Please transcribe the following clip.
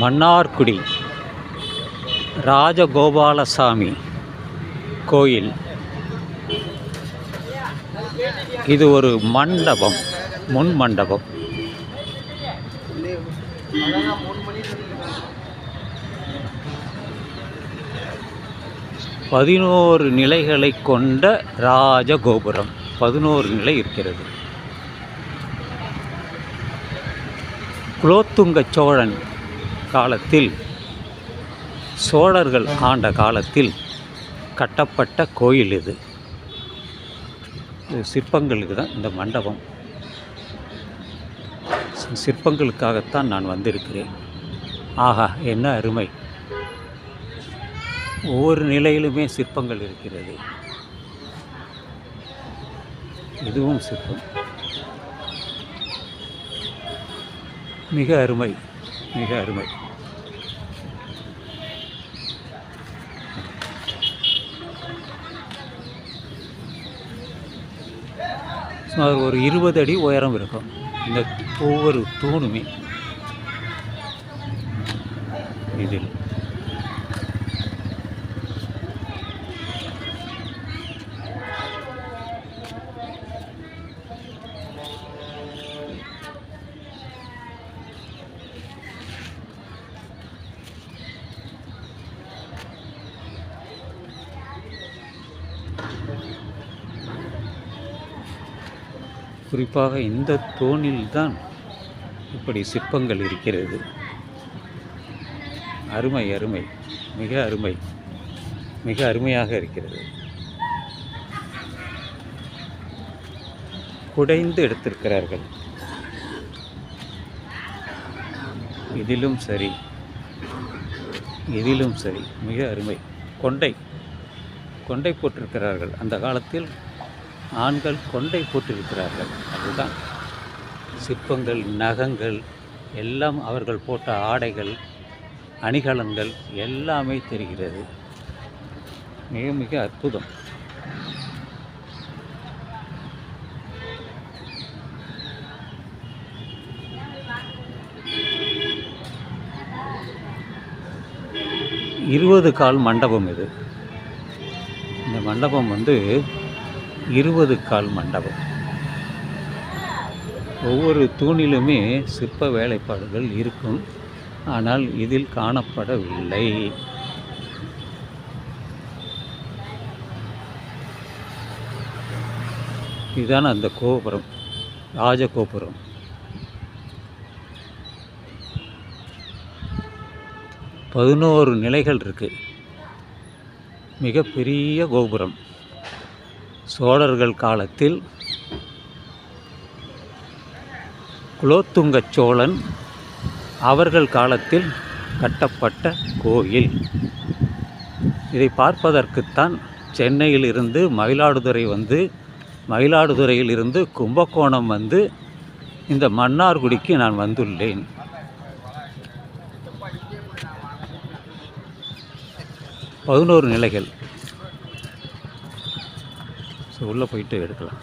மன்னார்குடி ராஜகோபாலசாமி கோயில். இது ஒரு மண்டபம் முன் மண்டபம். பதினோரு நிலைகளை கொண்ட ராஜகோபுரம். பதினோரு நிலை இருக்கிறது. குலோத்துங்க சோழன் காலத்தில் சோழர்கள் ஆண்ட காலத்தில் கட்டப்பட்ட கோயில் இது. சிற்பங்களுக்கு தான் இந்த மண்டபம். சிற்பங்களுக்காகத்தான் நான் வந்திருக்கிறேன். ஆஹா என்ன அருமை. ஒவ்வொரு நிலையிலுமே சிற்பங்கள் இருக்கிறது. இதுவும் சிற்பம். மிக அருமை. மிக அருமை. சுமார் ஒரு இருபது அடி உயரம் இருக்கும். இந்த ஒவ்வொரு தூணுமே. இதில். குறிப்பாக இந்த தோணில்தான் இப்படி சிற்பங்கள் இருக்கிறது. அருமை அருமை. மிக அருமை. மிக அருமையாக இருக்கிறது. குடைந்து எடுத்திருக்கிறார்கள். இதிலும் சரி. இதிலும் சரி. மிக அருமை. கொண்டை. கொண்டை போட்டிருக்கிறார்கள். அந்த காலத்தில் ஆண்கள் கொண்டை போட்டிருக்கிறார்கள். அதுதான் சிற்பங்கள் நகங்கள் எல்லாம் அவர்கள் போட்ட ஆடைகள் அணிகலன்கள் எல்லாமே தெரிகிறது. மிக மிக அற்புதம். இருபது கால் மண்டபம் இது. இந்த மண்டபம் வந்து இருபது கால் மண்டபம். ஒவ்வொரு தூணிலுமே சிற்ப வேலைப்பாடுகள் இருக்கும். ஆனால் இதில் காணப்படவில்லை. இதுதான் அந்த கோபுரம் ராஜகோபுரம் பதினோரு நிலைகள் இருக்குது மிகப்பெரிய கோபுரம். சோழர்கள் காலத்தில் குலோத்துங்க சோழன் அவர்கள் காலத்தில் கட்டப்பட்ட கோயில். இதை பார்ப்பதற்குத்தான் சென்னையிலிருந்து மயிலாடுதுறை வந்து மயிலாடுதுறையில் இருந்து கும்பகோணம் வந்து இந்த மன்னார்குடிக்கு நான் வந்துள்ளேன். பதினோரு நிலைகள். ஸோ உள்ளே போயிட்டு எடுக்கலாம்.